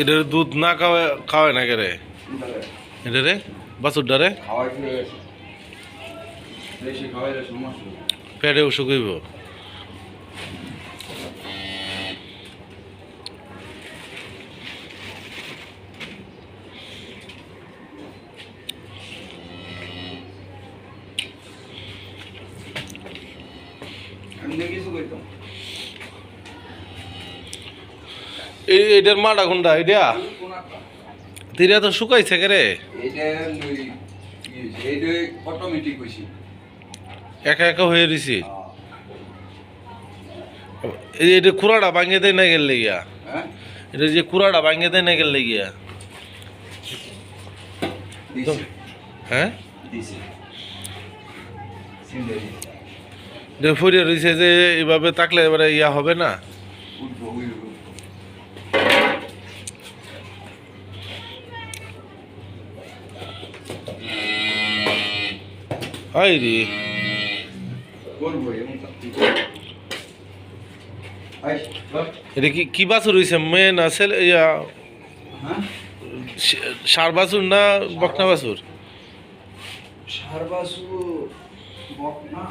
এটা দুধ না খাওয়া খাওয়ায় না কেরে এটা রে? বাছুরটা রে? খাওয়াই ফেলে গেছে বেশি খাওয়াইলে সমস্যা। পেটে অসুখ হইব। কিছু করতাম এই এটার মাটা কোনটা এটা তিরা তো শুকাইছে কে রে? একা একা হয়ে রয়েছি এই এটা কুড়াটা ভাঙে দেয় না গেলে গিয়া হ্যাঁ? এটা যে কুড়াটা ভাঙে দেয় না গেলে গিয়া হ্যাঁ? ফরিয়া রয়েছে যে এভাবে থাকলে এবারে ইয়া হবে না? আই বাহ এটা কি কি বাছুর হয়েছে মেন আছে ইয়া সার বাছুর না বকনা বাছুর? সার বাছুর না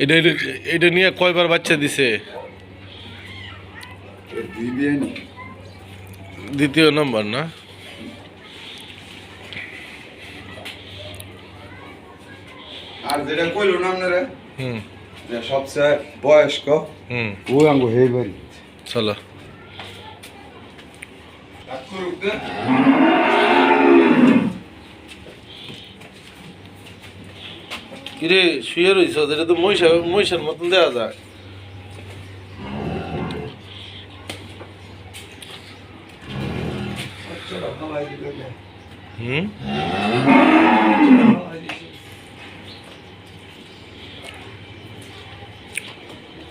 এটা এটা- নিয়ে কয়বার বাচ্চা দিছে? দ্বিতীয় নম্বর না? আর যেটা কইলো না আপনারা? হুম। যে সবচেয়ে বয়স্ক হুম। ওই আঙ্গু হেই বাড়ি। চলো। কিরে শুয়ে রইছ? এটা তো মহিষা মহিষার মতন দেওয়া যায়। হুম?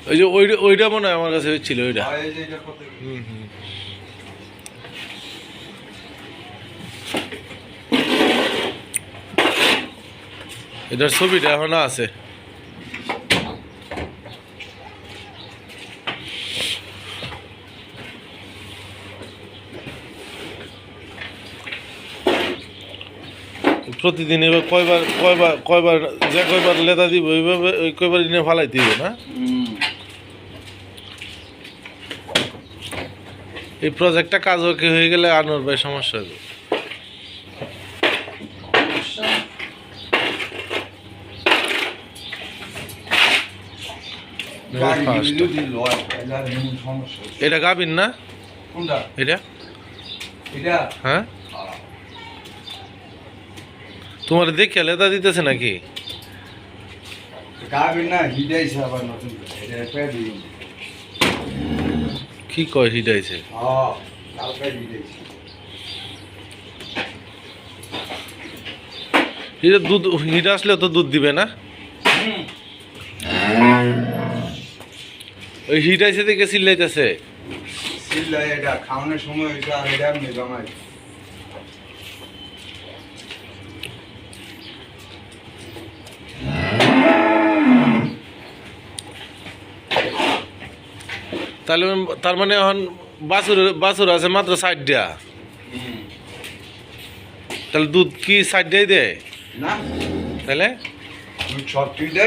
ওই যে ওইটা ওইটা মনে হয় আমার কাছে ছিল ওইটা। হুম হুম। এটার ছবিটা এখনও আছে। প্রতিদিন এবার কয়বার কয়বার কয়বার যে কয়বার লেদা দিব, ওইভাবে, ওই কয়বার দিনে ফালাই দিব না? এই প্রজেক্টটা কাজ হয়ে গেলে আনোর ভাই সমস্যা হবে এটা গাবিন না? এটা? হ্যাঁ? তোমার দেখে লেদা দিতেছে নাকি? কি কয় হ্যাঁ হিডাইছে হিটা দুধ হিটা আসলে তো দুধ দিবে না? ওই হিটাইছে দেখে চিল্লাইতেছে। সিল্লাই এটা খাওয়ানোর সময় হয়েছে আর এটা এমনি জমাই তাহলে তার মানে এখন বাছুর বাছুর আছে মাত্র ষাট দেয়া তাহলে দুধ কি ষাট দেয়? দেয় না। তাহলে? তুই সব তুই দে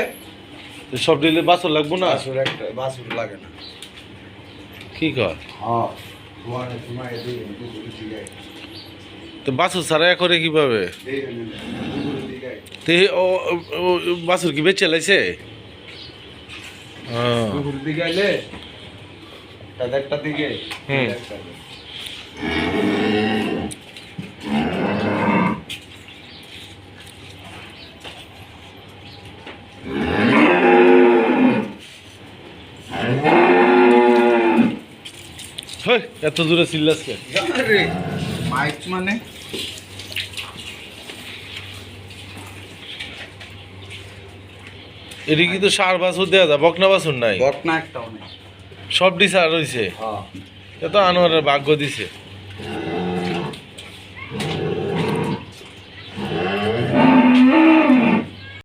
সব দিলে বাছুর লাগবো না? বাসুর একটা বাসুর লাগে না। কি কর? হ্যাঁ তো বাছুর ছাড়া করে কীভাবে? তে ও ও কি বেচে লাইছে? হ্যাঁ। দিকে একটা দিকে। হুম। এত দূরে কে? মাইক মানে? এটি কিন্তু সার বাছুর দেওয়া যায়? বকনা বাছুর নাই? বকনা একটাও নাই। সব ডিসার রয়েছে হ্যাঁ। এত আনোয়ারের ভাগ্য দিছে।